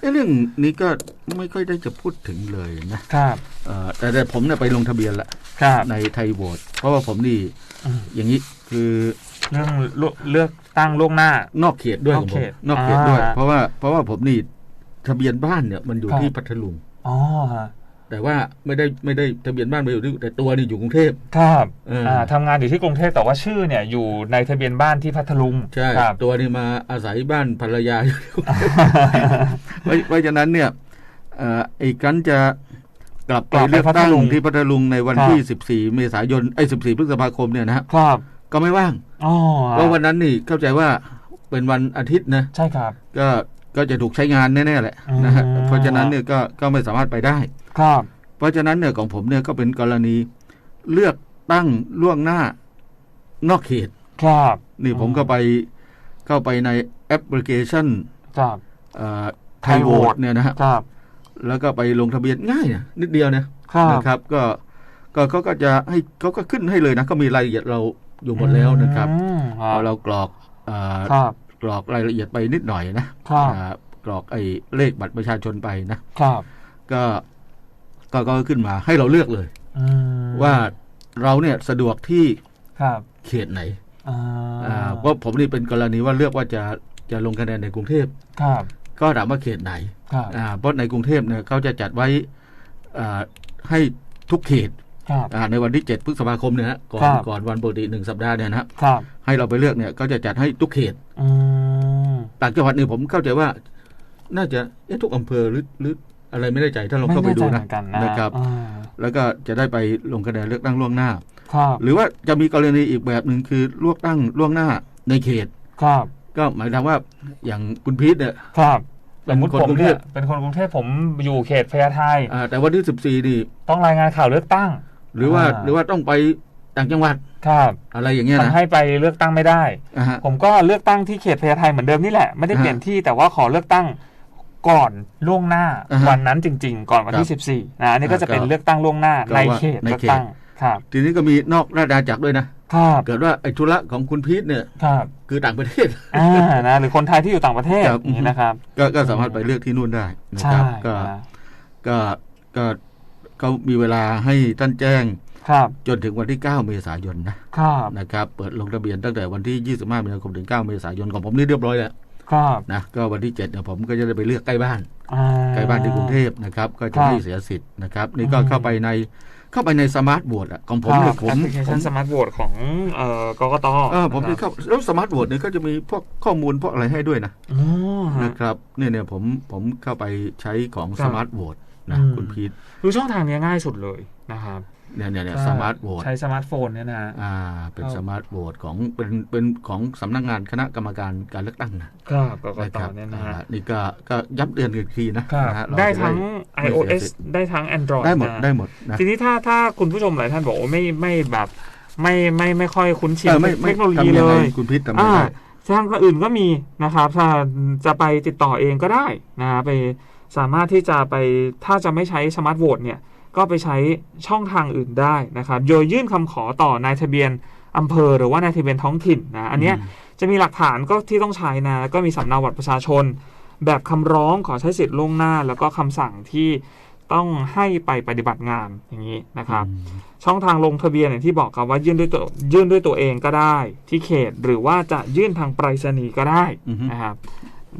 เอ้เรื่องนี้ก็ไม่ค่อยได้จะพูดถึงเลยนะครับเอ่อแต่แต่ผมเนี่ยไปลงทะเบียนละครับในไทยโหวตเพราะว่าผมนี่อืมอย่างนี้คือเรื่องเลือกเลือกตั้งล่วงหน้า นอกเขตด้วยนขออกงผเขมตนอกเขตด้วยอ่าเพราะว่าเพราะว่าผมนี่ทะเบียนบ้านเนี่ยมันอยู่ครับที่พัทลุงอ๋อฮะ แต่ว่าไม่ได้ไม่ได้ทะเบียนบ้านไปอยู่ที่แต่ตัวนี่อยู่กรุงเทพครับเอออ่่าทำงานอยู่ที่กรุงเทพแต่ว่าชื่อเนี่ยอยู่ในทะเบียนบ้านที่พัทลุงใช่ครับตัวนี่มาอาศัยบ้านภรรยาอยู่ที่กรุงเทพเพราะเพราะฉะนั้นเนี่ยเอ่อไอ้กันจะกลับไปกลับไปเลือกตั้งพัทลุงที่พัทลุงในวันครับที่ 14 เมษายนไอ้ 14 พฤษภาคมเนี่ยนะฮะครับ ก็ไม่ว่างอ๋อเพราะวันนั้นนี่เข้าใจว่าเป็นวันอาทิตย์นะ ใช่ครับ ก็ ก็จะถูกใช้งานแน่ๆแหละนะฮะอืมเพราะฉะนั้นเนี่ยก็ก็ไม่สามารถไปได้ ครับ เพราะฉะนั้นเนี่ยของผมเนี่ยก็เป็นกรณีเลือกตั้งล่วงหน้านอกเขต ครับ นี่ผมก็ไปเข้าไปในแอปพลิเคชันครับไทยโหวตเนี่ยนะฮะครับ แล้วก็ไปลงทะเบียนง่ายนะนิดเดียวนะครับนะครับ ก็ก็เขาก็จะให้เขาก็ขึ้นให้เลยนะ ก็มีรายละเอียดเราอยู่หมดแล้วนะครับอืมคพรัอบเรากรอกเอ่อครับ กรอกรายละเอียดไปนิดหน่อยนะครับอ่ากรอกไอ้เลขบัตรประชาชนไปนะครับ ก็ก็ก็ขึ้นมาให้เราเลือกเลยอืมว่าเราเนี่ยสะดวกที่ครับเขตไหนอ่าอ่าเพราะผมนี่เป็นกรณีว่าเลือกว่าจะจะลงคะแนนในกรุงเทพครับ ก็ถามว่าเขตไหนครับอ่าเพราะในกรุงเทพเนี่ยเขาจะจัดไว้อ่าให้ทุกเขตครับอ่าในวันที่ 7 พฤษภาคมเนี่ยฮะก่อนครับก่อนวันปกติหนึ่งสัปดาห์เนี่ยนะฮะครับให้เราไปเลือกเนี่ยก็จะจัดให้ทุกเขตอืม ต่างจังหวัดเนี่ยผมเข้าใจว่า น่าจะเอ๊ะทุกอำเภอหรือหรืออะไรไม่ได้ใจถ้าเราเข้าไปดูม่แน่ใจนะเหมือนกันนะนะครับอ่าแล้วก็จะได้ไปลงคะแนนเลือกตั้งล่วงหน้าครับหรือว่าจะมีกรณีอีกแบบหนึ่งคือเลือกตั้งล่วงหน้าในเขตครับก็หมายถึงว่าอย่างคุณพีทเนี่ยครับเป็สนมมติคนผมกรุงเทเนี่พยเป็นคนกรุงเทพผมอยู่เขตพญาไทอ่าแต่วันที่สิบสี่นี่ต้องรายงานข่าวเลือกตั้ง หรือว่าอ่าหรือว่าต้องไป ต่างจังหวัดครับอะไรอย่างเงี้ยนะทำให้ไปเลือกตั้งไม่ได้อ่าฮะผมก็เลือกตั้งที่เขตพญาไทเหมือนเดิมนี่แหละ ไม่ได้เปลี่ยนที่แต่ว่าขอเลือกตั้งก่อนล่วงหน้าอ่าฮะวันนั้นจริง ๆ ก่อนวันที่ครับ14นะอันนี้ก็จะเป็นก็เลือกตั้งล่วงหน้าก็ในว่าเขตในเลือกเขตตั้งครับทีนี้ก็มีนอกราชอาณาจักรด้วยนะครับเกิดว่าไอ้ธุระของคุณพีทเนี่ยครับคือต่างประเทศอ่านะหรือคนไทยที่อยู่ต่างประเทศครับอย่างนี้นะครับก็ก็สามารถไปเลือกที่นู่นได้นะใช่ครับ ก็นะก็ก็เขามีเวลาให้ท่านแจ้งครับ จนถึงวันที่ 9 เมษายนนะครับนะครับ เปิดลงทะเบียนตั้งแต่วันที่ 25 มีนาคมถึง 9 เมษายนของผมนี่เรียบร้อยแล้วครับนะก็วันที่7เนี่ยผมก็จะได้ไปเลือกใกล้บ้านอ่าใกล้บ้านที่กรุงเทพนะครับ ก็คจะรับไม่เสียสิทธิ์นะครับ นี่ก็อืมเข้าไปในเข้าไปในสมาร์ทโหวตอะของผมคเนี่รัยบผแอมปพลิเคผชันมสมาร์ทโหวตของเอ่อกกตเออผมได้นะครับเข้าแล้วสมาร์ทโหวตเนี่ยก็จะมีพวกข้อมูลพวกอะไรให้ด้วยนะอ๋อฮะนะครับเนี่ยเนี่ยผมผมเข้าไปใช้ของครัสบมาร์ทโหวตนะอืมคุณพีทดูช่องทางนี้ง่ายสุดเลย นะครับเนี่ยเนี่ยเนี่ยก็สมาร์ทโหวตใช้สมาร์ทโฟนเนี่ยนะอ่า เป็นครับสมาร์ทโหวตของเป็นเป็นของสำนักงานคณะกรรมการการเลือกตั้งนะครับกกนะตครับเนี่ยนะอ่าฮะนี่ก็ก็ย้ำเตือนกันอีกทีนะครับนะฮะเราได้จะทั้งไม่เสีย iOS สิทธิ์ได้ทั้ง Android ได้หมดนะได้หมดนะทีนี้ถ้าถ้าคุณผู้ชมหลายท่านบอกว่าไม่ไม่แบบไม่ไม่ไม่ค่อยคุ้นชินเออไม่ไม่เทคโนโลยีทำเลยังไงยคุณพีททำไม่อ่าได้ทางอื่นก็มีนะครับถ้าจะไปติดต่อเองก็ได้นะไปสามารถที่จะไปถ้าจะไม่ใช้สมาร์ทโหวตเนี่ย ก็ไปใช้ช่องทางอื่นได้นะครับโดยยื่นคำขอต่อนายทะเบียนอำเภอหรือว่านายทะเบียนท้องถิ่นนะอันเนี้ยจะมีหลักฐานก็ที่ต้องใช้นะก็มีสำเนาบัตรประชาชน แบบคำร้องขอใช้สิทธิ์ล่วงหน้า แล้วก็คำสั่งที่ต้องให้ไปปฏิบัติงานอย่างนี้นะครับอืมช่องทางลงทะเบียนอย่างที่บอกครับว่ายื่นด้วยตัวยื่นด้วยตัวเองก็ได้ ที่เขตหรือว่าจะยื่นทางไปรษณีย์ก็ได้อือฮึนะครับ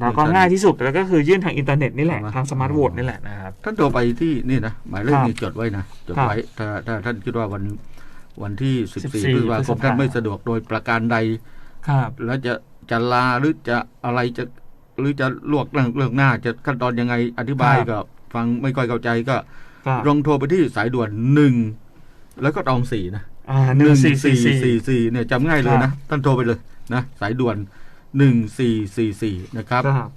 แล้วก็เหมือนกันง่ายที่สุดแล้วก็คือยื่นทางอินเทอร์เน็ตนี่แหละใช่ไหมทางสมาร์ทโหวตนี่แหละนะครับท่านโทรไปที่นี่นะหมายเลขครับนี้จดไว้นะจดครับไว้ถ้าถ้าท่านคิดว่าวันวันที่ 14 14พฤษภาคพฤษมภาท่านไม่สะดวกโดยประการใดครับ แล้วจะจะลาหรือจะอะไรจะหรือจะลวกเรื่องเรื่องหน้า จะขั้นตอนยังไงอธิบายครับก็ฟังไม่ค่อยเข้าใจก็ครับลองโทรไปที่สายด่วนหนึ่งแล้วก็ตองสี่นะอ่าหนึ่งสี่สี่สี่สี่สี่เนี่ยจำง่ายเลยครันะบท่านโทรไปเลยนะสายด่วน หนึ่งสี่สี่สี่นะครับครับ